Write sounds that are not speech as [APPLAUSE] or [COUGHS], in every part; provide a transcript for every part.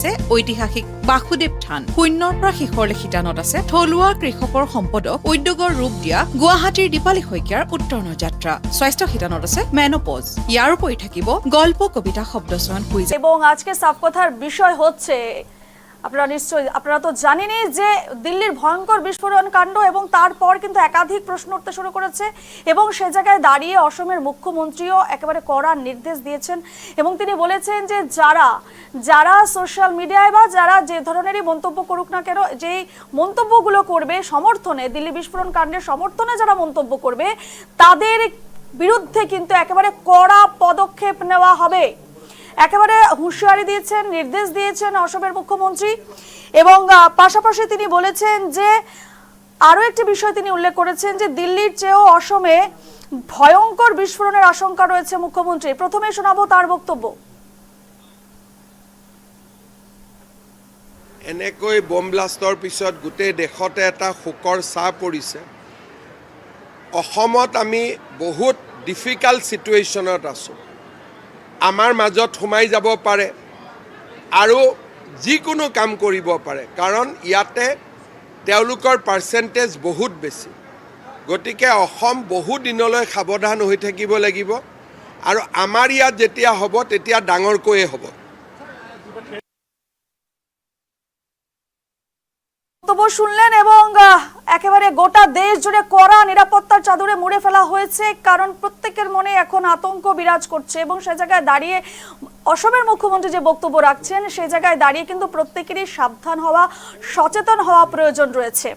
আছে ঐতিহাসিক বাসুদেৱ থান। শূন্যৰ পৰা শেষৰলৈ শিতানত আছে থলুৱা কৃষকৰ সম্পদক উদ্যোগৰ ৰূপ দিয়া গুৱাহাটীৰ দীপালী শইকীয়াৰ উত্তৰণৰ যাত্ৰা। স্বাস্থ্য শিতানত আছে মেনপজ ইয়াৰ উপৰি থাকিব গল্প কবিতা শব্দচয়ন কুইজ এবং আজকে সাফ কথাৰ বিষয় হচ্ছে আপনারা নিশ্চয়ই, আপনারা তো জানেনই যে দিল্লির ভয়ঙ্কর বিস্ফোরণ কাণ্ড এবং তারপর কিন্তু একাধিক প্রশ্ন উঠতে শুরু করেছে এবং সে জায়গায় দাঁড়িয়ে অসমের মুখ্যমন্ত্রীও একেবারে কড়া নির্দেশ দিয়েছেন এবং তিনি বলেছেন যে যারা যারা সোশ্যাল মিডিয়ায় বা যারা যে ধরনেরই মন্তব্য করুক না কেন, যেই মন্তব্যগুলো করবে সমর্থনে, দিল্লি বিস্ফোরণ কাণ্ডের সমর্থনে যারা মন্তব্য করবে, তাদের বিরুদ্ধে কিন্তু একেবারে কড়া পদক্ষেপ নেওয়া হবে। একেবারে হুঁশিয়ারি দিয়েছেন, নির্দেশ দিয়েছেন অসমের মুখ্যমন্ত্রী এবং পাশাপাশি তিনি বলেছেন যে, আরও একটি বিষয় তিনি উল্লেখ করেছেন যে দিল্লির চেয়েও অসমে ভয়ঙ্কর বিস্ফোরণের আশঙ্কা রয়েছে মুখ্যমন্ত্রী প্রথমে শোনাবো তার বক্তব্য। এনেকৈ বম ব্লাষ্টৰ পিছত গোটেই দেশতে এটা শোকৰ ছাঁ পৰিছে। অসমত আমি বহুত ডিফিকাল্ট ছিটুৱেশ্যনত আছোঁ। আমাৰ মাজত সোমাই যাব পাৰে আৰু যিকোনো কাম কৰিব পাৰে। কাৰণ ইয়াতে তেওঁলোকৰ পাৰ্চেণ্টেজ বহুত বেছি। গতিকে অসম বহু দিনলৈ সাৱধান হৈ থাকিব লাগিব। আৰু আমাৰ ইয়াত যেতিয়া হ'ব, তেতিয়া ডাঙৰকৈয়ে হ'ব। বক্তব্য শুনলেন এবং একেবারে গোটা দেশ জুড়ে কড়া নিরাপত্তার চাদরে মুড়ে ফেলা হয়েছে, কারণ প্রত্যেকের মনে এখন আতঙ্ক বিরাজ করছে এবং সে জায়গায় দাঁড়িয়ে অসমের মুখ্যমন্ত্রী যে বক্তব্য রাখছেন, সে জায়গায় দাঁড়িয়ে কিন্তু প্রত্যেকেরই সাবধান হওয়া, সচেতন হওয়া প্রয়োজন রয়েছে।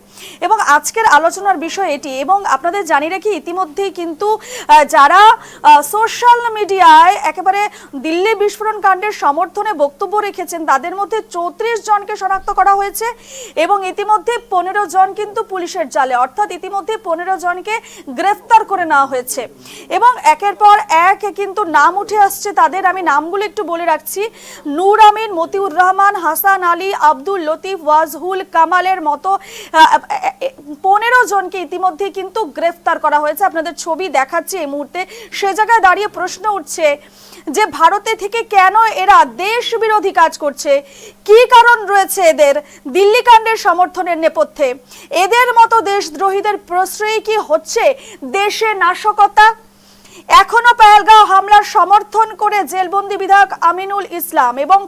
এবং আজকের আলোচনার বিষয় এটি, এবং আপনাদের জানি রাখি, ইতিমধ্যেই কিন্তু যারা সোশ্যাল মিডিয়ায় একেবারে দিল্লি বিস্ফোরণ কাণ্ডের সমর্থনে বক্তব্য রেখেছেন, তাদের মধ্যে চৌত্রিশ জনকে শনাক্ত করা হয়েছে এবং ইতিমধ্যে পনেরো জন কিন্তু পুলিশের জালে, অর্থাৎ ইতিমধ্যে পনেরো জনকে গ্রেফতার করে নেওয়া হয়েছে। এবং একের পর এক কিন্তু নাম উঠে আসছে তাদের। আমি নামগুলো একটু বলে রাখছি। নূর আমিন, মতিউর রহমান, হাসান আলী, আব্দুল লতিফ, ওয়াজহুল কামালের মতো পনেরো জনকে ইতিমধ্যে কিন্তু গ্রেফতার করা হয়েছে। আপনাদের ছবি দেখাচ্ছি এই মুহূর্তে। সে জায়গায় দাঁড়িয়ে প্রশ্ন উঠছে যে, ভারতে থেকে কেন এরা দেশ বিরোধী কাজ করছে? কি কারণ রয়েছে এদের? দিল্লি কাণ্ডের সমর্থনের নেপথ্যে। এদের মতো দেশদ্রোহীদের প্রশ্রয়ী কি হচ্ছে? দেশে নাশকতা? এখনও পেহেলগাঁও হামলার সমর্থন করে জেলবন্দি বিধায়ক আমিনুল ইসলাম এবং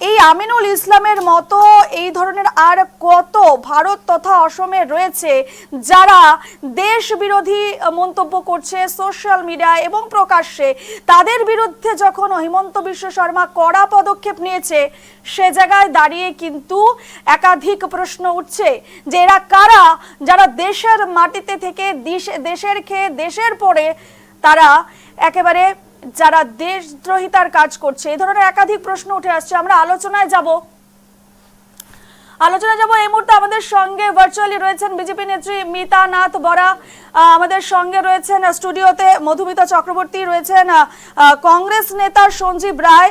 এই আমিনুল ইসলামের মতো এই ধরনের আর কত ভারত তথা অসমে রয়েছে যারা দেশ বিরোধী মন্তব্য করছে সোশ্যাল মিডিয়া এবং প্রকাশ্যে, তাদের বিরুদ্ধে যখন হিমন্ত বিশ্ব শর্মা কড়া পদক্ষেপ নিয়েছে, সে জায়গায় দাঁড়িয়ে কিন্তু একাধিক প্রশ্ন উঠছে যে এরা কারা? যারা দেশের মাটিতে থেকে দেশ- দেশের খেয়ে দেশের পরে তারা একেবারে যারা দেশদ্রোহিতার কাজ করছে এই ধরনের একাধিক প্রশ্ন উঠে আসছে। আমরা আলোচনায় যাব। আলোচনায় যাব এই মুহূর্তে আমাদের সঙ্গে ভার্চুয়ালি রয়েছেন বিজেপি নেত্রী মিতা নাথ বরা আমাদের সঙ্গে রয়েছেন স্টুডিওতে মধুমিতা চক্রবর্তী, রয়েছেন কংগ্রেস নেতা সঞ্জীব রায়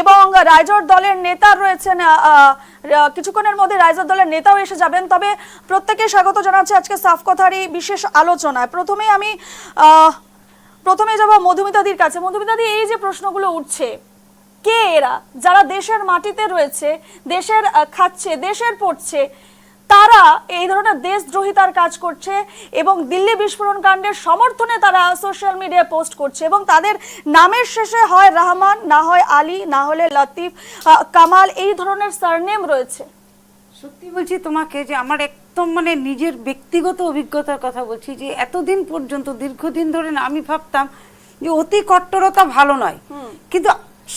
এবং রাইজর দলের নেতা রয়েছেন কিছুক্ষণের মধ্যে রাইজর দলের নেতাও এসে যাবেন। তবে প্রত্যেকে স্বাগত জানাচ্ছি আজকে সাফ কথার এই বিশেষ আলোচনায়। প্রথমেই আমি প্রথমে যাব মধুমিতাদির কাছে। মধুমিতাদি এই যে প্রশ্নগুলো উঠছে, কে এরা? যারা দেশের মাটিতে রয়েছে, দেশের খাচ্ছে, দেশের পড়ছে, তারা এই ধরনের দেশদ্রোহিতার কাজ করছে এবং দিল্লি বিস্ফোরণ কাণ্ডের সমর্থনে তারা সোশ্যাল মিডিয়ায় পোস্ট করছে এবং তাদের নামের শেষে হয় রহমান, না হয় আলী, না হলে লতিফ কামাল, এই ধরনের সারনেম রয়েছে। সত্যি বলছি তোমাকে যে আমার একদম মানে নিজের ব্যক্তিগত অভিজ্ঞতার কথা বলছি যে এতদিন পর্যন্ত দীর্ঘদিন ধরে না আমি ভাবতাম যে অতি কট্টরতা ভালো নয়। কিন্তু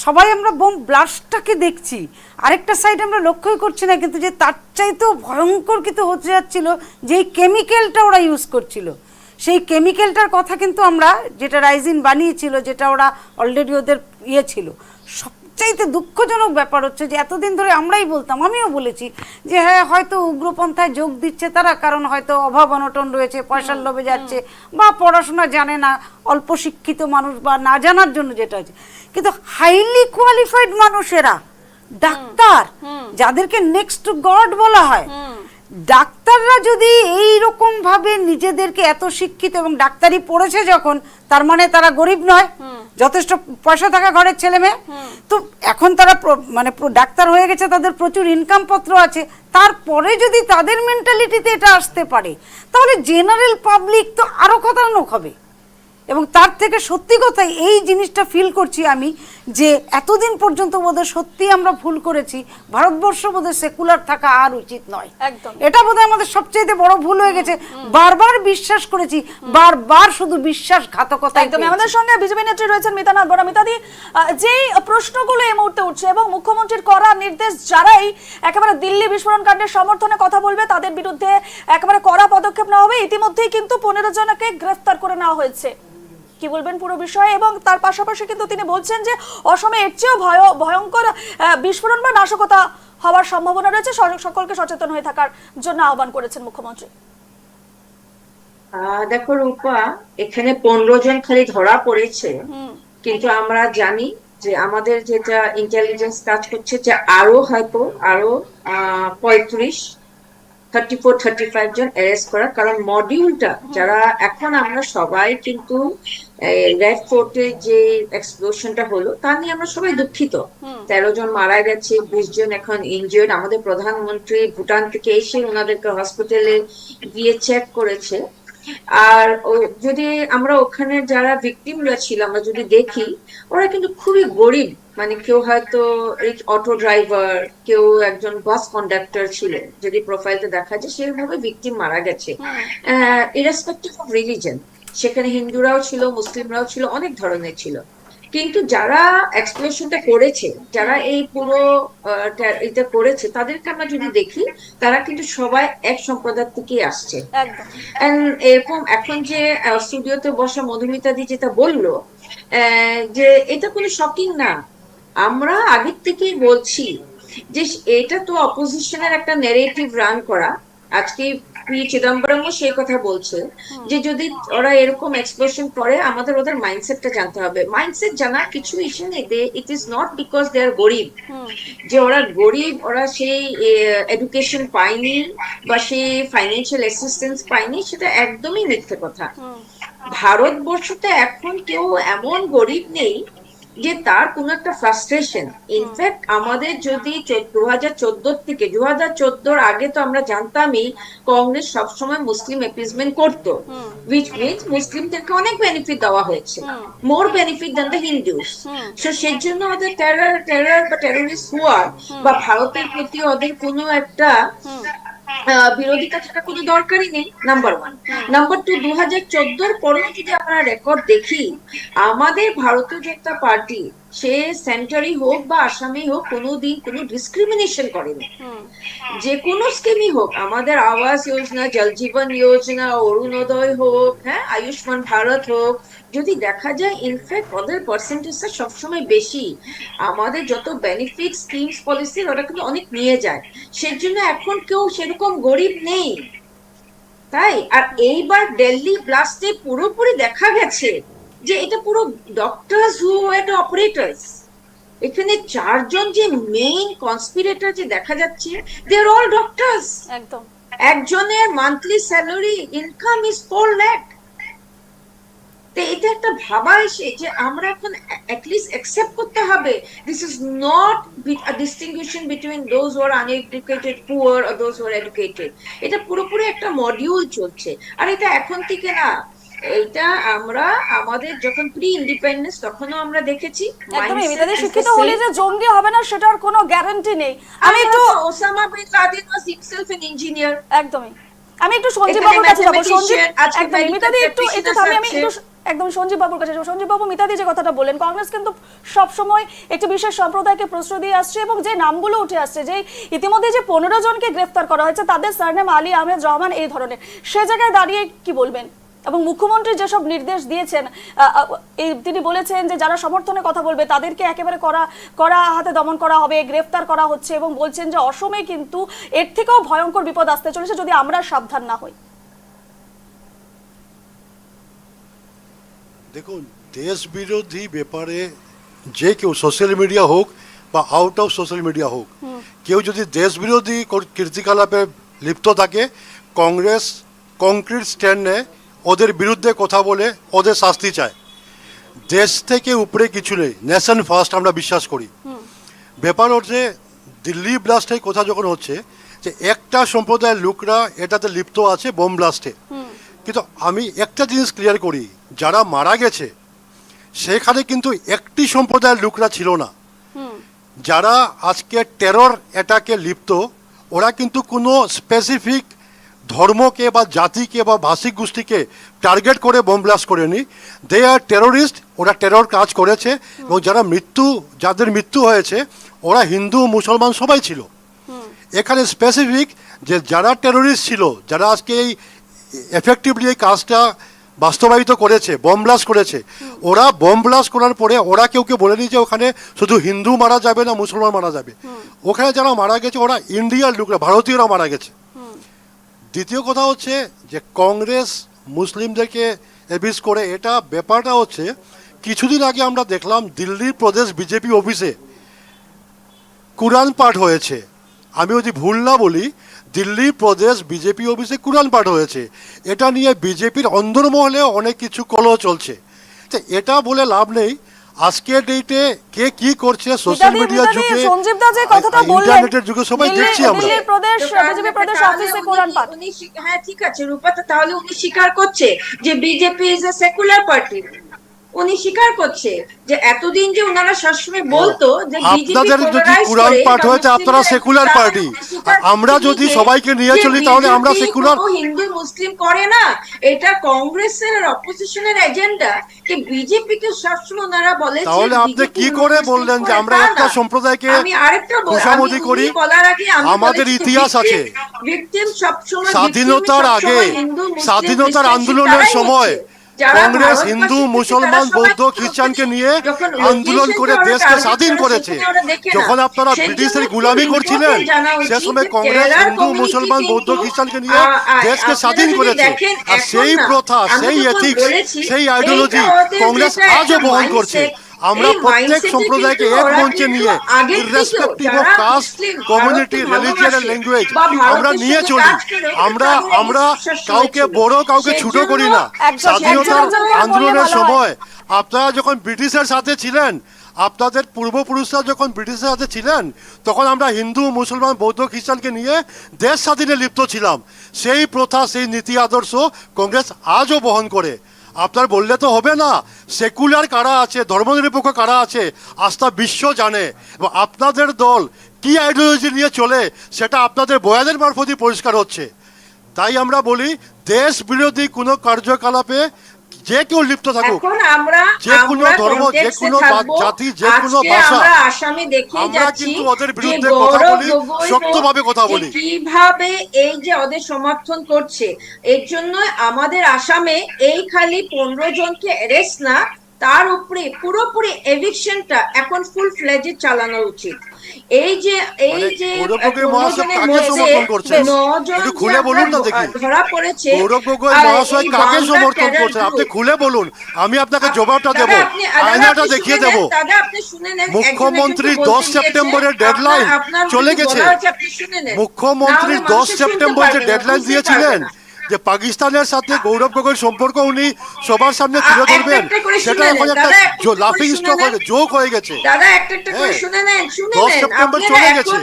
সবাই আমরা বোম ব্লাস্টটাকে দেখছি। আরেকটা সাইড আমরা লক্ষ্যই করছি না কিন্তু যে তার চাইতেও ভয়ঙ্কর কিন্তু হতে যাচ্ছিল যে কেমিক্যালটা ওরা ইউজ করছিল। সেই কেমিক্যালটার কথা কিন্তু আমরা যেটা রাইজিন বানিয়েছিল যেটা ওরা অলরেডি ওদের ইয়ে ছিল সবচাইতে দুঃখজনক ব্যাপার হচ্ছে যে এতদিন ধরে আমরাই বলতাম আমিও বলেছি যে হ্যাঁ হয়তো উগ্রপন্থায় যোগ দিচ্ছে তারা কারণ হয়তো অভাব অনটন রয়েছে পয়সার লোভে যাচ্ছে বা পড়াশোনা জানে না অল্প শিক্ষিত মানুষ বা না জানার জন্য যেটা হচ্ছে কিন্তু হাইলি কোয়ালিফাইড মানুষেরা ডাক্তার যাদেরকে নেক্সট গড বলা হয় ডাক্তাররা যদি এই রকম ভাবে নিজেদেরকে এত শিক্ষিত এবং ডাক্তারি পড়েছে যখন তার মানে তারা গরিব নয়। যথেষ্ট পয়সা থাকা ঘরের ছেলে মেয়ে। তো এখন তারা মানে ডাক্তার হয়ে গেছে তাদের প্রচুর ইনকাম পত্র আছে। তারপরে যদি তাদের মেন্টালিটিতে এটা আসতে পারে তাহলে জেনারেল পাবলিক তো আরও খতরনাক হবে। এবং তার থেকে সত্যি কথাই এই জিনিসটা ফিল করছি আমি যে এতদিন পর্যন্ত বোধহয় সত্যি আমরা ভুল করেছি ভারতবর্ষ বোধহয় সেকুলার থাকা আর উচিত নয়। এটা বোধহয় আমাদের সবচেয়ে বড় ভুল হয়ে গেছে। বারবার বিশ্বাস করেছি বারবার শুধু বিশ্বাসঘাতকতা একদমই আমাদের সঙ্গে বিজেপি নেত্রী রয়েছেন মিতানাথ বরা। মিতাদি যেই প্রশ্নগুলো এই মুহূর্তে উঠছে এবং মুখ্যমন্ত্রীর করা নির্দেশ যারাই একেবারে দিল্লি বিস্ফোরণ কাণ্ডের সমর্থনে কথা বলবে তাদের বিরুদ্ধে একেবারে কড়া পদক্ষেপ নেওয়া হবে। ইতিমধ্যেই কিন্তু পনেরো জনকে গ্রেফতার করে নেওয়া হয়েছে। কি বলবেন পুরো বিষয়ে? এবং তার পাশাপাশি কিন্তু তিনি বলছেন যে অসমে এর চেয়েও ভয় ভয়ঙ্কর বিস্ফোরণ বা নাশকতা হওয়ার সম্ভাবনা রয়েছে। সকলকে সচেতন হয়ে থাকার জন্য আহ্বান করেছেন মুখ্যমন্ত্রী। দেখো রূপা এখানে পনেরো জন খালি ধরা পড়েছে। কিন্তু আমরা জানি যে আমাদের যেটা ইন্টেলিজেন্স কাজ করছে যে আরও হয়তো আরও পঁয়ত্রিশ থার্টি ফোর থার্টি ফাইভ জন অ্যারেস্ট করা। কারণ মডিউলটা যারা এখন আমরা সবাই কিন্তু রেড ফোর্টে যে এক্সপ্লোশনটা হলো তা নিয়ে আমরা সবাই দুঃখিত। তেরো জন মারা গেছে বিশ জন এখন ইনজিওর্ড আমাদের প্রধানমন্ত্রী ভুটান থেকে এসে ওনাদেরকে হসপিটালে গিয়ে চেক করেছে। আর যদি আমরা ওখানে যারা ভিকটিমরা ছিল আমরা যদি দেখি ওরা কিন্তু খুবই গরিব। মানে কেউ হয়তো অটো ড্রাইভার কেউ একজন বাস কন্ডাক্টর ছিলেন যদি প্রোফাইলটা দেখা যায় সেভাবে ভিকটিম মারা গেছে। ইরেসপেক্টিভ অফ রিলিজন সেখানে হিন্দুরাও ছিল মুসলিমরাও ছিল অনেক ধরনের ছিল। কিন্তু যারা এক্সপ্লোশনটা করেছে যারা এই পুরো এটা করেছে তাদেরকে আমরা যদি দেখি তারা কিন্তু সবাই এক সম্প্রদায় থেকেই আসছে। এরকম এখন যে স্টুডিওতে বসা মধুমিতা দি যেটা বলল আহ, যে এটা কোনো শকিং না। আমরা আগের থেকেই বলছি যে এটা তো অপোজিশনের একটা নেরেটিভ রান করা। আজকে পি চিদম্বরমও সেই কথা বলছে যে যদি ওরা এরকম এক্সপ্লোশন করে আমাদের ওদের মাইন্ডসেটটা জানতে হবে। মাইন্ডসেট জানার কিছু ইস্যু নেই। They it is not because they are গরিব। যে ওরা গরিব ওরা সেই এডুকেশন পায়নি বা সেই ফাইন্যান্সিয়াল অ্যাসিস্ট্যান্স পায়নি সেটা একদমই মিথ্যে কথা। ভারতবর্ষতে এখন কেউ এমন গরিব নেই যে তার কোনো একটা ফ্রাস্ট্রেশন ইনফ্যাক্ট আমাদের যদি দু হাজার চোদ্দ থেকে দু হাজার চোদ্দোর আগে তো আমরা জানতামই কংগ্রেস সবসময় মুসলিম এপিসমেন্ট করতো। উইচ মিনস মুসলিমদেরকে অনেক বেনিফিট দেওয়া হয়েছে। More benefit than the Hindus so সেই জন্য ওদের টেরার টেরার বা টেরোরিস্ট হওয়ার বা ভারতের প্রতি ওদের কোনো একটা বিরোধিতা থাকা কোনো দরকারই নেই নাম্বার ওয়ান নাম্বার টু দু হাজার চোদ্দোর পরেও যদি আমরা রেকর্ড দেখি আমাদের ভারতীয় জনতা পার্টি সে সেন্টারই হোক বা আসামেই হোক কোনোদিন কোনো ডিসক্রিমিনেশন করেনি। যে কোনো স্কিমই হোক আমাদের আবাস যোজনা জল জীবন যোজনা অরুণোদয় হোক হ্যাঁ আয়ুষ্মান ভারত হোক যদি দেখা যায় ইনফ্যাক্ট ওদের পার্সেন্টেজটা সবসময় বেশি। আমাদের যত বেনিফিট স্কিমস পলিসি ওরা কিন্তু অনেক নিয়ে যায়। সেই জন্য এখন কেউ সেরকম গরিব নেই। তাই? আর এইবার দিল্লি ব্লাস্টে পুরোপুরি দেখা গেছে যে এটা পুরো ডক্টরস হু এটা অপারেটর্স এখানে চারজন যে মেইন কনস্পিরেটর যে দেখা যাচ্ছে দে আর অল ডক্টরস একদম। একজনের monthly salary income is four lakh তো এটা একটা ভাবা এসে যে আমরা এখন অ্যাটলিস্ট অ্যাকসেপ্ট করতে হবে this is not distinction between those were uneducated poor R those were educated এটা পুরোপুরি একটা মডিউল চলছে। আর এটা এখন থেকে না এইটা আমরা আমাদের যখন প্রি ইন্ডিপেন্ডেন্স তখনও আমরা দেখেছি। একদমই শিক্ষিত হলে যে জঙ্গি হবে না সেটার কোনো গ্যারান্টি নেই। আমি একটু Osama bin Laden was himself an engineer একদমই। আমি একটু সঞ্জীব বাবুর কাছে যাব। সঞ্জীব আজকে একদম মিতাদি একটু একটু আমি একটু একদম সঞ্জীব বাবুর কাছে সঞ্জীব বাবু, মিতাদি যে কথাটা বললেন, কংগ্রেস কিন্তু সব সময় একটি বিশেষ সম্প্রদায়কে প্রশ্রয় দিয়ে আসছে এবং যে নামগুলো উঠে আসছে, যে ইতিমধ্যে যে পনেরো জনকে গ্রেফতার করা হয়েছে, তাদের সারনেম আলী আহমেদ রহমান এই ধরনের। সে জায়গায় দাঁড়িয়ে কি বলবেন? এবং মুখ্যমন্ত্রী যেসব নির্দেশ দিয়েছেন তিনি বলেছেন যে যারা সমর্থনে কথা বলবে, তাদেরকে একেবারে করা করা হাতে দমন করা হবে, গ্রেফতার করা হচ্ছে এবং বলছেন যে অসমে কিন্তু এর থেকেও ভয়ঙ্কর বিপদ আসতে চলেছে যদি আমরা সাবধান না হই। দেখুন দেশ বিরোধী ব্যাপারে যে কেউ সোশ্যাল মিডিয়া হোক বা আউট অফ সোশ্যাল মিডিয়া হোক কেউ যদি দেশ বিরোধী কীর্তিকলাপে লিপ্ত থাকে কংগ্রেস কংক্রিট স্ট্যান্ড নেয় ওদের বিরুদ্ধে কথা বলে ওদের শাস্তি চায়। দেশ থেকে উপরে কিছু নেই ন্যাশন ফার্স্ট আমরা বিশ্বাস করি। ব্যাপার হচ্ছে দিল্লি ব্লাস্টের কথা যখন হচ্ছে যে একটা সম্প্রদায়ের লোকরা এটাতে লিপ্ত আছে বোম ব্লাস্টে কিন্তু আমি একটা জিনিস ক্লিয়ার করি যারা মারা গেছে সেখানে কিন্তু একটি সম্প্রদায়ের লোকরা ছিল না। যারা আজকে টেরর অ্যাটাকে লিপ্ত ওরা কিন্তু কোনো স্পেসিফিক ধর্মকে বা জাতিকে বা ভাষিক গোষ্ঠীকে টার্গেট করে বোম ব্লাস্ট করেনি। দে আর টেরোরিস্ট ওরা টেরর কাজ করেছে এবং যারা মৃত্যু যাদের মৃত্যু হয়েছে ওরা হিন্দু মুসলমান সবাই ছিল। এখানে স্পেসিফিক যে যারা টেরোরিস্ট ছিল যারা আজকে এই এফেক্টিভলি এই কাজটা বাস্তবায়িত করেছে বোম ব্লাস্ট করেছে। ওরা বোম ব্লাস্ট করার পরে ওরা কেউ কেউ বলেনি যে ওখানে শুধু হিন্দু মারা যাবে না মুসলমান মারা যাবে। ওখানে যারা মারা গেছে ওরা ইন্ডিয়ার লোকরা ভারতীয়রা মারা গেছে। দ্বিতীয় কথা হচ্ছে যে কংগ্রেস মুসলিমদেরকে এবিস করে এটা ব্যাপারটা হচ্ছে কিছুদিন আগে আমরা দেখলাম দিল্লির প্রদেশ বিজেপি অফিসে কুরআন পাঠ হয়েছে। আমি যদি ভুল না বলি দিল্লি প্রদেশ বিজেপি অফিসে কুরআন পাঠ হয়েছে। এটা নিয়ে বিজেপির অন্দরমহলে অনেক কিছু কলহ চলছে। তো এটা বলে লাভ নেই। আজকের ডেটে কে কি করছে সোশ্যাল মিডিয়ার যুগে সঞ্জীব দা যে কথাটা বললেন। ইন্টারনেটের যুগে সবাই দেখছি আমরা। দিল্লির প্রদেশ বিজেপি প্রদেশ অফিসে কোরআন পাঠ উনি হ্যাঁ ঠিক আছে রূপা তাহলে উনি স্বীকার করছে যে BJP is a secular party উনি স্বীকার করছে যে এতদিন যে ওনারা সবসময় বলতো যে আপনাদের যদি কোরআন পাঠ হয়েছে আপনারা সেকুলার পার্টি আমরা যদি সবাইকে নিয়ে চলি তাহলে আমরা সেকুলার হিন্দু মুসলিম করে না। এটা কংগ্রেসের আর অপোজিশনের এজেন্ডা যে বিজেপি কে সবসময় ওনারা বলে তাহলে আপনি কি করে বললেন যে আমরা একটা সম্প্রদায়কে আমি আরেকটা আমি করি? আমাদের ইতিহাস আছে। স্বাধীনতার আগে স্বাধীনতার আন্দোলনের সময় কংগ্রেস হিন্দু মুসলমান বৌদ্ধ খ্রিস্টানকে নিয়ে আন্দোলন করে দেশকে স্বাধীন করেছে। যখন আপনারা ব্রিটিশের গুলামি করছিলেন সে সময় কংগ্রেস হিন্দু মুসলমান বৌদ্ধ খ্রিস্টানকে নিয়ে দেশকে স্বাধীন করেছে। আর সেই প্রথা সেই এথিক্স সেই আইডিওলজি কংগ্রেস আজও বহন করছে। আমরা প্রত্যেক সম্প্রদায়কে এক মঞ্চে নিয়ে irrespective of caste community religion language আমরা নিয়ে চলি। আমরা আমরা কাউকে বড় কাউকে ছোট করি না। স্বাধীনতার আন্দোলনের সময় আপনারা যখন ব্রিটিশের সাথে ছিলেন আপনাদের পূর্বপুরুষরা যখন ব্রিটিশের সাথে ছিলেন তখন আমরা হিন্দু মুসলমান বৌদ্ধ খ্রিস্টানকে নিয়ে দেশ স্বাধীনে লিপ্ত ছিলাম। সেই প্রথা সেই নীতি আদর্শ কংগ্রেস আজও বহন করে। আপনার বললে তো হবে না। সেকুলার কারা আছে, ধর্মনিরপেক্ষ কারা আছে, আস্থা বিশ্ব জানে। এবং আপনাদের দল কি আইডিওলজি নিয়ে চলে, সেটা আপনাদের বয়াদের মারফতই পরিষ্কার হচ্ছে। তাই আমরা বলি, দেশ বিরোধী কোনো কার্যকলাপে যে কেউ লিপ্ত থাকুক এখন আমরা যে কোনো ধর্ম, যে কোনো জাতি, যে কোনো ভাষা। আমরা আসামে দেখে আমরা যাচ্ছি কিন্তু ওদের বিরুদ্ধে কথা বলি, শক্তভাবে কথা বলি। কীভাবে এই যে ওদের সমর্থন করছে এর জন্য আমাদের আসামে এই খালি পনেরো জনকে অ্যারেস্ট না তার উপরে পুরোপুরি এভিকশনটা এখন ফুল ফ্লেজে চালানো উচিত এই যে এই মানে যে খুলে বলুন না দেখি। ধরা পড়েছে গৌরব গগৈ মহাশয় কাকে সমর্থন করছেন আপনি খুলে বলুন আমি আপনাকে জবাবটা দেব আয়নাটা দেখিয়ে দেব নেন, দাদা, আপনি শুনে নেন, মুখ্যমন্ত্রী একজনকে 10 সেপ্টেম্বরের ডেডলাইন চলে গেছে। বলা হয়েছে, আপনি শুনে নেন। মুখ্যমন্ত্রী নাহলে দশ সেপ্টেম্বর যে ডেডলাইন দিয়েছিলেন। যে পাকিস্তানের সাথে গৌরব গগৈর সম্পর্ক উনি সবার সামনে তুলে ধরবেন সেটা এখন একটা লাফিং স্টক হয়ে গেছে দাদা একটা একটা করে হ্যাঁ। শুনে নেন শুনে নেন সেপ্টেম্বর চলে গেছে।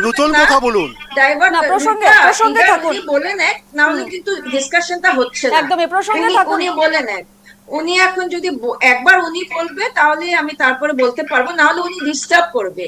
নতুন না। কথা বলুন। ডাইভার্ট না, প্রসঙ্গে- প্রসঙ্গে থাকুন। বলে নেন নাহলে কিন্তু ডিসকাশনটা হচ্ছে না একদম, এই প্রসঙ্গে উনি- থাকুন। উনি বলে নেন উনি এখন যদি একবার উনি বলবে তাহলে আমি তারপরে বলতে পারব না হলে উনি ডিস্টার্ব করবে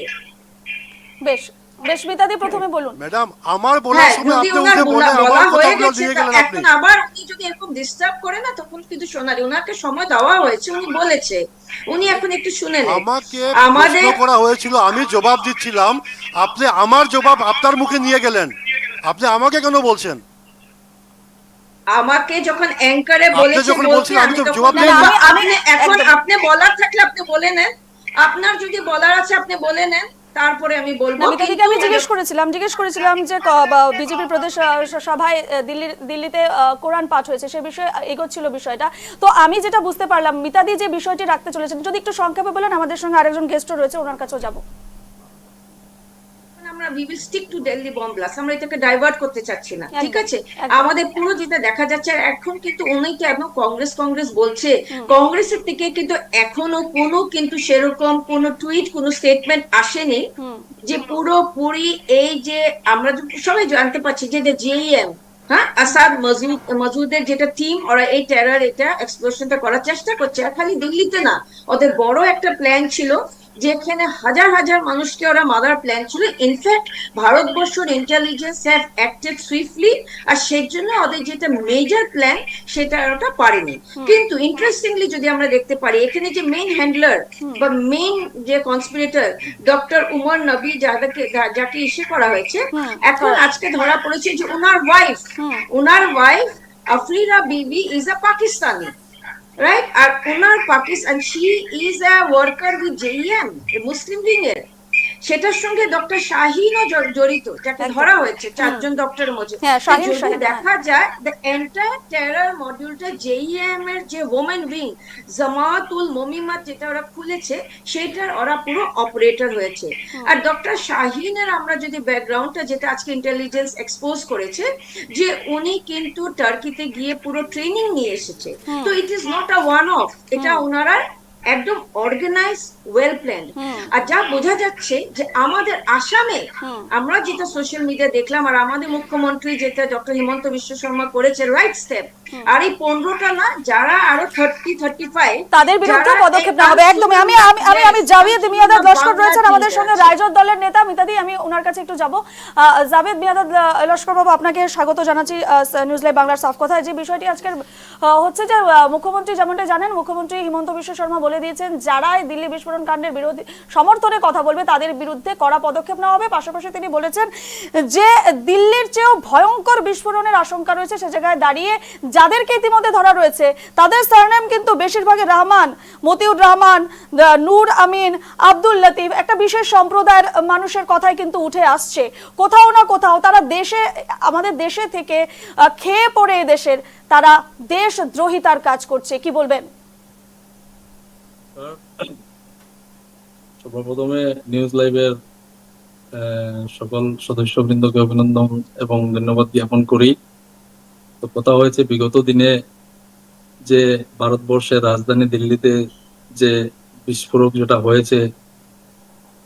বেশ প্রথমে বলুন। ম্যাডাম আমার বলার হ্যাঁ সময় আপনি উঠে বলে আমার কথাগুলো দিয়ে গেলেন আপনি। এখন আবার উনি যদি এরকম ডিস্টার্ব করে না তখন কিন্তু ওনাকে সময় দেওয়া হয়েছে উনি বলেছে। উনি এখন একটু শুনে নেন। আমাকে আমাদের করা হয়েছিল আমি জবাব দিচ্ছিলাম আপনি আমার জবাব আপনার মুখে নিয়ে গেলেন। আপনি আমাকে কেন বলছেন? আমাকে যখন অ্যাঙ্কারে আপনি বলেছে আমি তো জবাব। না, আমি- এখন আপনি বলার থাকলে আপনি বলে নেন। আপনার যদি বলার আছে আপনি বলে নেন। তারপরে আমি বলব আমি জিজ্ঞেস করেছিলাম জিজ্ঞেস করেছিলাম যে বিজেপি প্রদেশ সভায় দিল্লি দিল্লিতে কোরআন পাঠ হয়েছে সে বিষয়ে এগোচ্ছিল বিষয়টা। তো আমি যেটা বুঝতে পারলাম মিতাদি যে বিষয়টি রাখতে চলেছেন যদি একটু সংক্ষেপে বলেন আমাদের সঙ্গে আরেকজন গেস্টও রয়েছে ওনার কাছেও যাব। আমরা we will stick to Delhi bomb blast আমরা এটাকে ডাইভার্ট করতে চাচ্ছি না। ঠিক আছে? আমাদের পুরো যেটা দেখা যাচ্ছে আর এখন কিন্তু অনেকে এবং কংগ্রেস কংগ্রেস বলছে। কংগ্রেসের থেকে কিন্তু এখনও কোনো কিন্তু সেরকম কোনো টুইট কোনো স্টেটমেন্ট আসেনি যে পুরোপুরি এই যে আমরা সবাই জানতে পারছি যে জেইএম হ্যাঁ? আসাদ মজুদ মজুদের যেটা টিম ওরা এই টেরার এটা এক্সপ্লোশনটা করার চেষ্টা করছে। আর খালি দিল্লিতে না ওদের বড় একটা প্ল্যান ছিল যেখানে হাজার হাজার মানুষকে ওরা মারার প্ল্যান ছিল। ইনফ্যাক্ট ভারতবর্ষের ইন্টেলিজেন্স হ্যাভ অ্যাক্টেড সুইফটলি আর সেই জন্য ওদের যেটা মেজর প্ল্যান সেটা ওটা পারেনি। কিন্তু ইন্টারেস্টিংলি যদি আমরা দেখতে পারি এখানে যে মেইন হ্যান্ডলার বা মেইন যে কনস্পিরেটর ডক্টর উমর নবী যাদেরকে যাকে ইসে করা হয়েছে এখন আজকে ধরা পড়েছে যে ওনার wife owner wife Afrira Bibi is a Pakistani right? Our Kunar Pakis, and she is a worker with JEM, a Muslim League. সেটার সঙ্গে ডক্টর শাহিনও জড়িত যাকে ধরা হয়েছে চারজন ডক্টরের মধ্যে হ্যাঁ, যদি হ্যাঁ। দেখা যায় দ্য এন্টায়ার টেরার মডিউলটা জেইএম এর যে ওমেন উইং জামাতুল মমিমাত যেটা ওরা খুলেছে সেটার ওরা পুরো অপারেটর হয়েছে। আর ডক্টর শাহিনের আমরা যদি ব্যাকগ্রাউন্ডটা যেটা আজকে ইন্টেলিজেন্স এক্সপোজ করেছে যে উনি কিন্তু টার্কিতে গিয়ে পুরো ট্রেনিং নিয়ে এসেছে। তো it is not a one of এটা ওনারা একদম অর্গানাইজ ওয়েল প্ল্যান আর যা বোঝা যাচ্ছে যে আমাদের আসামে আমরা যেটা সোশ্যাল মিডিয়া দেখলাম আর আমাদের মুখ্যমন্ত্রী যেটা ডক্টর হিমন্ত বিশ্ব শর্মা করেছে রাইট স্টেপ আর এই পনেরোটা না যারা আরও থার্টি থার্টি ফাইভ তাদের বিরুদ্ধে পদক্ষেপ নেওয়া হবে। একদমই আমি আমি আমি আমি জাভেদ মিয়াদাদ লস্কর রয়েছেন আমাদের সঙ্গে দলের নেতা মিতাদি আমি ওনার কাছে একটু যাব। জাভেদ মিয়াদাদ লস্কর বাবু আপনাকে স্বাগত জানাচ্ছি নিউজ লাইভ বাংলার সাফ কথা যে বিষয়টি আজকের হচ্ছে যে মুখ্যমন্ত্রী যেমনটা জানেন মুখ্যমন্ত্রী হিমন্ত বিশ্ব শর্মা বলে দিয়েছেন যারা দিল্লি বিস্ফোরণ কাণ্ডের বিরোধী সমর্থনে কথা বলবে, তাদের বিরুদ্ধে কড়া পদক্ষেপ নেওয়া হবে। পাশাপাশি তিনি বলেছেন যে, দিল্লির চেয়েও ভয়ঙ্কর বিস্ফোরণের আশঙ্কা রয়েছে সে জায়গায় দাঁড়িয়ে। যাদেরকে ইতিমধ্যে ধরা রয়েছে, তাদের সারনেম কিন্তু বেশিরভাগই রহমান, মতিউর রহমান নূর আমিন, আব্দুল লতিফ, একটা বিশেষ সম্প্রদায়ের মানুষের কথাই কিন্তু উঠে আসছে। কোথাও না কোথাও তারা দেশে, আমাদের দেশে থেকে খেয়ে পড়ে দেশের, তারা দেশদ্রোহিতার কাজ করছে। কি বলবেন? সর্বপ্রথমে নিউজ লাইভের সকল অভিনন্দন এবং ধন্যবাদ জ্ঞাপন করি। তো কথা হয়েছে, বিগত দিনে যে ভারতবর্ষের রাজধানী দিল্লিতে যে বিস্ফোরক যেটা হয়েছে,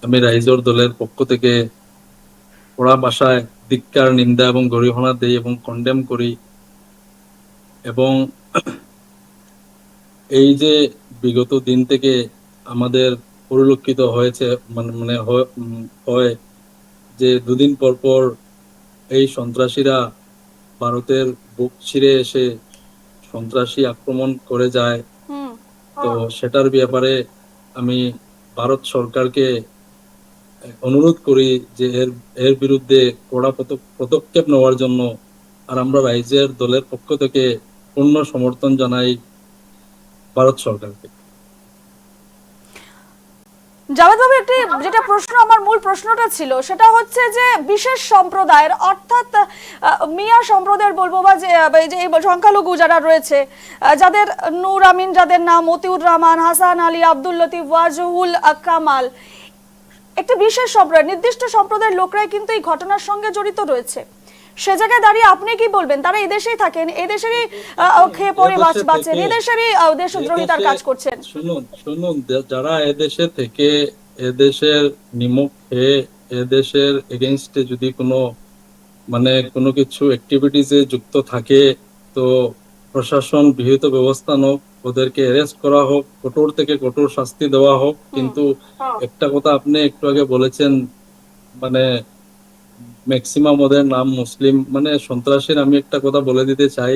আমি রাইজর দলের পক্ষ থেকে কড়া ভাষায় ধিক্কার, নিন্দা এবং গরিহনা দেই এবং কন্ডেম করি। এবং এই যে বিগত দিন থেকে আমাদের পরিলক্ষিত হয়েছে মানে মানে হয়- যে দুদিন পর পর এই সন্ত্রাসীরা ভারতের বুক ছিঁড়ে এসে সন্ত্রাসী আক্রমণ করে যায়। তো সেটার ব্যাপারে আমি ভারত সরকারকে অনুরোধ করি যে এর এর বিরুদ্ধে কড়া পদক্ষেপ নেওয়ার জন্য আর আমরা রাইজের দলের পক্ষ থেকে পূর্ণ সমর্থন জানাই। ভারত সরকারকে জাভেদ বাবু, একটি যেটা প্রশ্ন, আমার মূল প্রশ্নটা ছিল, সেটা হচ্ছে যে বিশেষ সম্প্রদায়ের, অর্থাৎ মিয়া সম্প্রদায়ের বলব বা যে এই সংখ্যালঘু যারা রয়েছে যাদের নূর আমিন, যাদের নাম মতিউর রহমান, হাসান আলী, আব্দুল লতিফ, ওয়াজহুল কামাল, একটি বিশেষ সম্প্রদায়, নির্দিষ্ট সম্প্রদায়ের লোকরাই কিন্তু এই ঘটনার সঙ্গে জড়িত রয়েছে। সে জায়গায় দাঁড়িয়ে আপনি কি বলবেন? তারা এদেশেই থাকেন এদেশেরই খেয়ে পড়ে বাঁচ- বাঁচছেন এদেশেরই দেশদ্রোহিতার কাজ করছেন। শুনুন শুনুন যারা এদেশে থেকে এদেশের নিমক খেয়ে এদেশের এগেনস্টে যদি কোনো মানে কোনো কিছু অ্যাক্টিভিটিসে যুক্ত থাকে তো প্রশাসন বিহিত ব্যবস্থা হোক ওদেরকে অ্যারেস্ট করা হোক কঠোর থেকে কঠোর শাস্তি দেওয়া হোক কিন্তু একটা কথা আপনি একটু আগে বলেছেন মানে ম্যাক্সিমাম ওদের নাম মুসলিম মানে সন্ত্রাসীর আমি একটা কথা বলে দিতে চাই।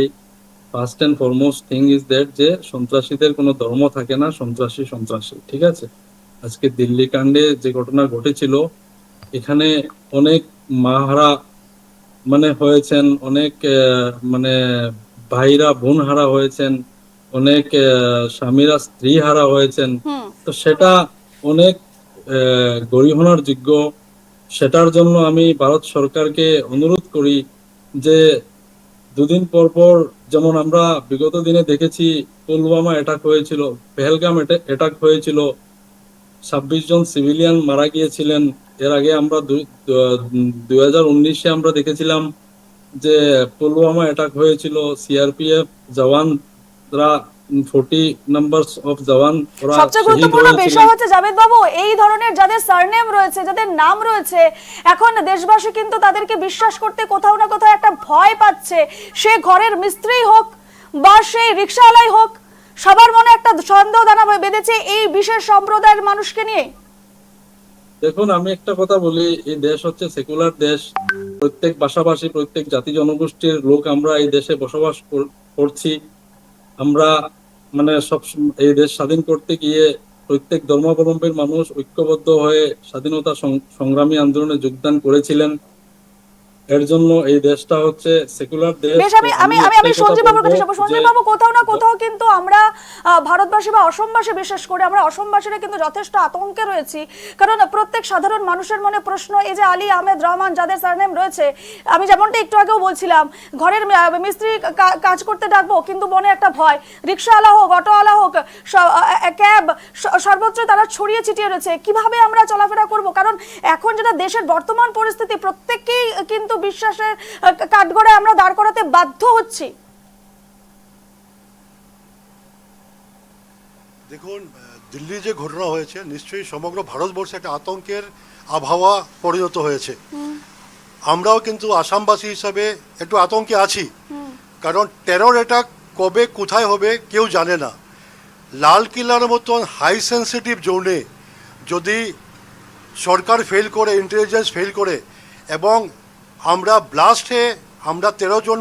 First and foremost thing is that যে সন্ত্রাসীদের কোনো ধর্ম থাকে না সন্ত্রাসী সন্ত্রাসী ঠিক আছে? আজকে দিল্লি কাণ্ডে যে ঘটনা ঘটেছিল এখানে অনেক মাহারা মানে হয়েছেন অনেক মানে ভাইরা বোন হারা হয়েছেন অনেক স্বামীরা স্ত্রী হারা হয়েছেন তো সেটা অনেক আহ, গরিহনার যোগ্য। সেটার জন্য আমি ভারত সরকারকে অনুরোধ করি যে দুদিন পর পর যেমন আমরা বিগত দিনে দেখেছি পুলওয়ামা অ্যাটাক হয়েছিল, পেহেলগাম অ্যাটাক হয়েছিল, ছাব্বিশ জন সিভিলিয়ান মারা গিয়েছিলেন। এর আগে আমরা দুই হাজার উনিশে আমরা দেখেছিলাম যে পুলওয়ামা অ্যাটাক হয়েছিল সিআরপিএফ জওয়ানরা সবচেয়ে গুরুত্বপূর্ণ বিষয় হচ্ছে জাভেদ বাবু এই ধরনের যাদের সারনেম রয়েছে যাদের নাম রয়েছে এখন দেশবাসী কিন্তু তাদেরকে বিশ্বাস করতে কোথাও না কোথাও একটা ভয় পাচ্ছে। সে ঘরের মিস্ত্রি হোক বা সেই রিক্সাওয়ালাই হোক সবার মনে একটা সন্দেহ দানা বেঁধেছে এই বিশেষ সম্প্রদায়ের মানুষকে নিয়ে। দেখুন আমি একটা কথা বলি এই দেশ হচ্ছে সেকুলার দেশ। প্রত্যেক ভাষাভাষী প্রত্যেক জাতি জনগোষ্ঠীর লোক আমরা এই দেশে বসবাস কর- করছি। আমরা মানে সব এই দেশ স্বাধীন করতে গিয়ে প্রত্যেক ধর্মাবলম্বীর মানুষ ঐক্যবদ্ধ হয়ে স্বাধীনতা সংগ্রামী আন্দোলনে যোগদান করেছিলেন। এর জন্য এই দেশটা হচ্ছে সেকুলার দেশ। বেশ আমি আমি আমি আমি সঞ্জীব বাবুর কাছে যাব সঞ্জীব বাবু কোথাও না কোথাও কিন্তু আমরা ভারতবাসী বা অসমবাসী বিশেষ করে আমরা অসমবাসীরা কিন্তু যথেষ্ট আতঙ্কে রয়েছি। কারণ প্রত্যেক সাধারণ মানুষের মনে প্রশ্ন এই যে আলী আহমেদ রহমান যাদের সারনেম রয়েছে আমি যেমনটা একটু আগেও বলছিলাম ঘরের মিস্ত্রি কাজ করতে ডাকবো কিন্তু মনে একটা ভয়। রিক্সাওয়ালা হোক অটোওয়ালা হোক ক্যাব স- সর্বত্র তারা ছড়িয়ে ছিটিয়ে রয়েছে। কীভাবে আমরা চলাফেরা করব? কারণ এখন যেটা দেশের বর্তমান পরিস্থিতি প্রত্যেককেই কিন্তু বিশ্বাসের আহ, কাঠগড়ায় আমরা দাঁড় করাতে বাধ্য হচ্ছি। দেখুন দিল্লি যে ঘটনা হয়েছে নিশ্চয়ই সমগ্র ভারতবর্ষে একটা আতঙ্কের আবহাওয়া পরিণত হয়েছে। আমরাও কিন্তু আসামবাসী হিসাবে একটু আতঙ্কে আছি। কারণ টেরর অ্যাটাক কবে কোথায় হবে কেউ জানে না। লাল কিল্লার মতন হাই সেন্সিটিভ জোনে যদি সরকার ফেল করে ইন্টেলিজেন্স ফেল করে এবং আমরা ব্লাস্টে আমরা তেরো জন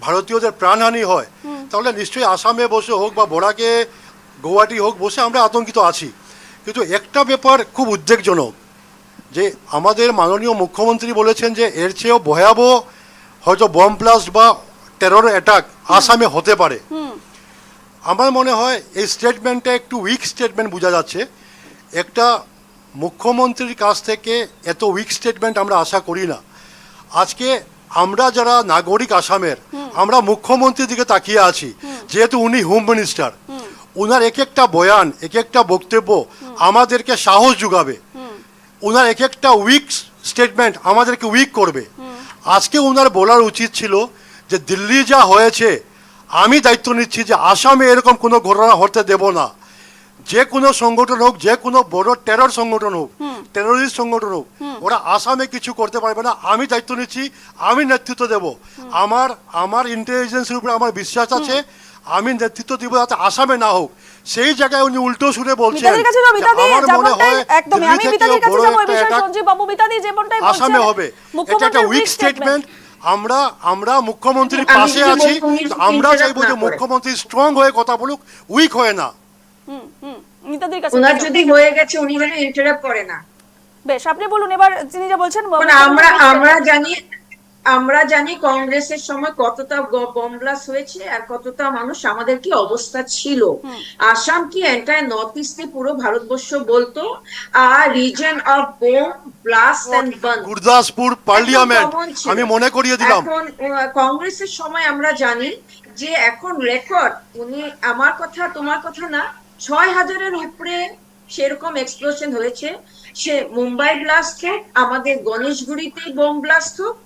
ভারতীয়দের প্রাণহানি হয় তাহলে নিশ্চয়ই আসামে বসে হোক বা বরাকে গৌহাটি হোক বসে আমরা আতঙ্কিত আছি। কিন্তু একটা ব্যাপার খুব উদ্বেগজনক যে আমাদের মাননীয় মুখ্যমন্ত্রী বলেছেন যে এর চেয়েও ভয়াবহ হয়তো বম ব্লাস্ট বা টেরর অ্যাটাক আসামে হতে পারে। আমার মনে হয় এই স্টেটমেন্টটা একটু উইক স্টেটমেন্ট বোঝা যাচ্ছে। একটা মুখ্যমন্ত্রীর কাছ থেকে এত উইক স্টেটমেন্ট আমরা আশা করি না। আজকে আমরা যারা নাগরিক আসামের আমরা মুখ্যমন্ত্রীর দিকে তাকিয়ে আছি যেহেতু উনি হোম মিনিস্টার ওনার এক একটা বয়ান এক একটা বক্তব্য আমাদেরকে সাহস যোগাবে। ওনার এক একটা উইক স্টেটমেন্ট আমাদেরকে উইক করবে। আজকে ওনার বলার উচিত ছিল যে দিল্লি যা হয়েছে আমি দায়িত্ব নিচ্ছি যে আসামে এরকম কোনো ঘটনা হতে দেব না। যে কোনো সংগঠন হোক যে কোনো বড় টেরর সংগঠন হোক টেররিস্ট সংগঠন হোক ওরা আসামে কিছু করতে পারবে না আমি দায়িত্ব নিচ্ছি আমি নেতৃত্ব দেব। আমার আমার ইন্টেলিজেন্সের উপরে আমার বিশ্বাস আছে আমি নেতৃত্ব দিব যাতে আসামে না হোক। সেই জায়গায় উনি উল্টো সুরে বলছেন আমার মনে হয় একদমই আমি মিতাদির কাছে বড় এই বিষয়ে সঞ্জীব বাবু মিতাদি যেমনটাই আসামে হবে। এটা একটা উইক স্টেটমেন্ট আমরা আমরা মুখ্যমন্ত্রীর পাশে আছি আমরা চাইব যে। মুখ্যমন্ত্রী স্ট্রং হয়ে কথা বলুক উইক হয়ে না। হুম হুম মিতাদির কাছে ওনার যদি হয়ে গেছে উনি যেন ইন্টারাপ্ট করে না। বেশ আপনি বলুন এবার তিনি যা বলছেন মানে আমরা আমরা জানি আমরা জানি কংগ্রেসের সময় কতটা বম ব্লাস্ট হয়েছে আর কতটা মানুষ আমাদের কি অবস্থা ছিল। আসাম কি এন্টায়ার নর্থ ইস্টে পুরো ভারতবর্ষ বলতো? আর reason of bomb blast and burn Gurdaspur parliament. আমি মনে করিয়ে দিলাম। এখন আহ, কংগ্রেসের সময় আমরা জানি যে এখন রেকর্ড উনি আমার কথা তোমার কথা না ছয় হাজারের উপরে সেরকম এক্সপ্লোশন হয়েছে। সে মুম্বাই ব্লাস্ট হোক আমাদের গণেশগুড়িতে বোম ব্লাস্ট হোক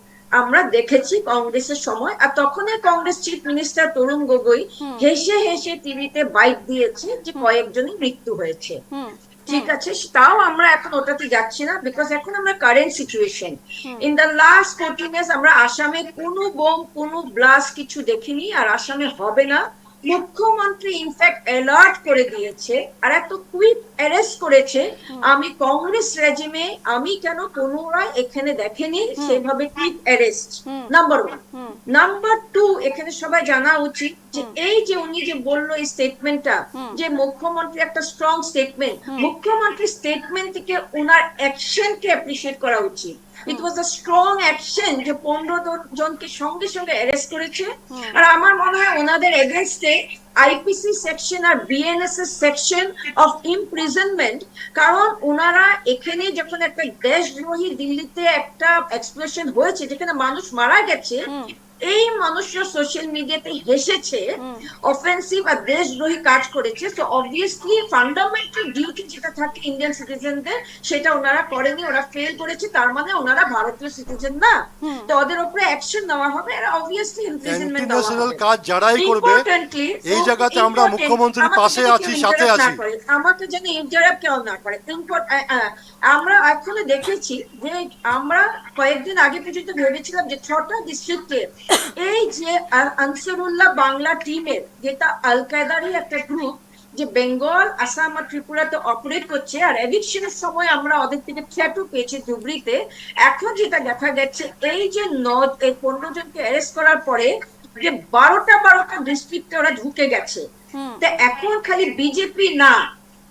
আমরা দেখেছি কংগ্রেসের সময়। আর তখনই কংগ্রেস চিফ মিনিস্টার তরুণ গগৈ হেসে হেসে টিভিতে বাইক দিয়েছে যে কয়েকজনই মৃত্যু হয়েছে। ঠিক আছে তাও আমরা এখন ওটাতে যাচ্ছি না বিকজ এখন আমরা current situation in the last fourteen years আমরা আসামে কোনো বোম কোনো ব্লাস্ট কিছু দেখিনি আর আসামে হবে না। মুখ্যমন্ত্রী ইনফ্যাক্ট অ্যালার্ট করে দিয়েছে আর এত কুইক অ্যারেস্ট করেছে। আমি কংগ্রেস রেজিমে আমি কেন পুনরায় এখানে দেখেনি? সেভাবে quick arrest number one number two এখানে সবাই জানা উচিত যে এই যে উনি যে বলল এই স্টেটমেন্টটা যে মুখ্যমন্ত্রী একটা স্ট্রং স্টেটমেন্ট মুখ্যমন্ত্রী স্টেটমেন্ট থেকে ওনার অ্যাকশনকে অ্যাপ্রিসিয়েট করা উচিত। ইট ওয়াজ আ স্ট্রং অ্যাকশন যে পনেরো জনকে সঙ্গে সঙ্গে অ্যারেস্ট করেছে। আর আমার মনে হয় ওনাদের এগেনস্টে আইপিসি সেকশন আর বিএনএসএস সেকশন অফ ইমপ্রিজনমেন্ট কারণ ওনারা এখানে যখন একটা দেশদ্রোহী দিল্লিতে একটা এক্সপ্রেশন হয়েছে যেখানে মানুষ মারা গেছে এই মানুষরা সোশ্যাল মিডিয়াতে হেসেছে অফেন্সিভ আর দেশদ্রোহী কাজ করেছে তো অবভিয়াসলি ফান্ডামেন্টাল ডিউটি যেটা থাকে ইন্ডিয়ান সিটিজেনদের সেটা ওনারা করেনি ওরা ফেল করেছে তার মানে ওনারা ভারতীয় সিটিজেন না। তো ওদের উপরে অ্যাকশন নেওয়া হবে আর অবভিয়াসলি ইমপ্রিজনমেন্ট দেওয়া ইন্টারন্যাশনাল কাজ যারাই করবে এই জায়গাতে আমরা মুখ্যমন্ত্রীর পাশে আছি সাথে আছি। করে, আমাকে যেন ইন্টারাপ্ট কেউ না করে। আমরা এখনও দেখেছি যে আমরা কয়েকদিন আগে পর্যন্ত ভেবেছিলাম যে ছটা ডিস্ট্রিক্টে এই যে আনসারুল্লাহ বাংলা টিমের যেটা আল কায়দারই একটা গ্রুপ যে বেঙ্গল আসাম আর ত্রিপুরাতে অপারেট করছে আর এভিকশনের সময় আমরা ওদের থেকে থ্রেটও পেয়েছি ধুবড়িতে। এখন যেটা দেখা যাচ্ছে এই যে নদ এই পনেরো জনকে অ্যারেস্ট করার পরে যে বারোটা বারোটা ডিস্ট্রিক্টে ওরা ঢুকে গেছে। তা এখন খালি বিজেপি না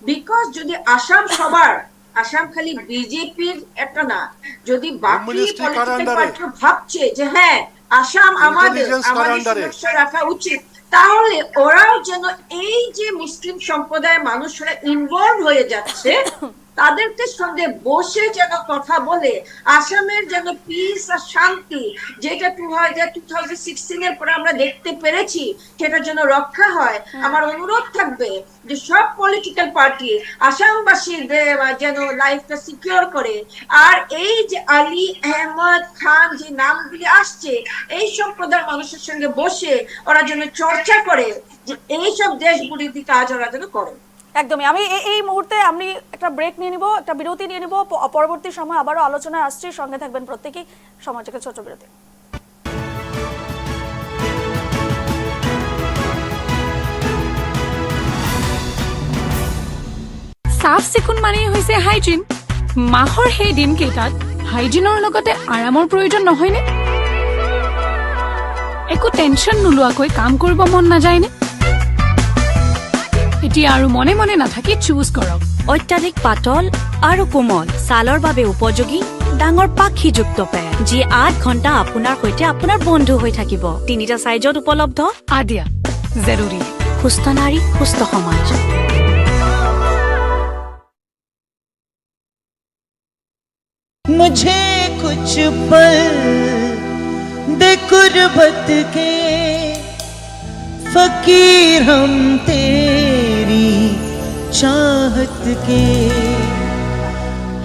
বিকজ যদি আসাম সবার আসাম খালি বিজেপির একটা না যদি বাকি পলিটিক্যাল ভাবছে যে হ্যাঁ আসাম আমাদের আমাদের রাখা উচিত। তাহলে ওরাও যেন এই যে মুসলিম সম্প্রদায়ের মানুষরা ইনভলভ হয়ে যাচ্ছে [COUGHS] তাদেরকে সঙ্গে বসে যেন কথা বলে আসামের যেন পিস আর শান্তি যেটা টু হাজার টু থাউজেন্ড সিক্সটিনের পরে আমরা দেখতে পেরেছি সেটা যেন রক্ষা হয়। আমার অনুরোধ থাকবে যে সব পলিটিক্যাল পার্টি আসামবাসীদের যেন লাইফটা সিকিউর করে। আর এই যে আলী আহমদ খান যে নামগুলি আসছে এই সম্প্রদায়ের মানুষের সঙ্গে বসে ওরা যেন চর্চা করে যে এইসব দেশগুলির দিকে আজ ওরা যেন করে। একদমই। আমি এই- মুহূর্তে আমি একটা ব্রেক নিয়ে নিব, একটা বিরতি নিয়ে নিব পরবর্তী সময় আবারও আলোচনায় আসছি। সঙ্গে থাকবেন প্রত্যেকেই সময় থেকে ছোট বিরতি। চাফ চিকুণ মানেই হৈছে হাইজিন মাহৰ সেই দিনকেইটাত হাইজিনৰ লগতে আৰামৰ প্ৰয়োজন নহয়নে? একো টেনশ্যন নোলোৱাকৈ কাম কৰিব মন নাযায়নে? এতিয়া আৰু মনে মনে নাথাকি চুজ কৰক অত্যাধিক পাতল আৰু কোমল ছালৰ বাবে উপযোগী ডাঙৰ পাখিযুক্ত পেণ্ট যি আঠ ঘণ্টা আপোনাৰ সৈতে আপোনাৰ বন্ধু হৈ থাকিব তিনিটা চাইজত উপলব্ধ আদিয়া জৰুৰী সুস্থ নাৰী সুস্থ সমাজ मुझे कुछ पल दे कुर्बत के फकीर हम तेरी चाहत के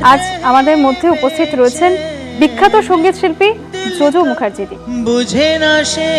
আজ আমাদের মধ্যে উপস্থিত রয়েছেন বিখ্যাত সংগীত শিল্পী জজু মুখার্জিদি। বুঝে না সে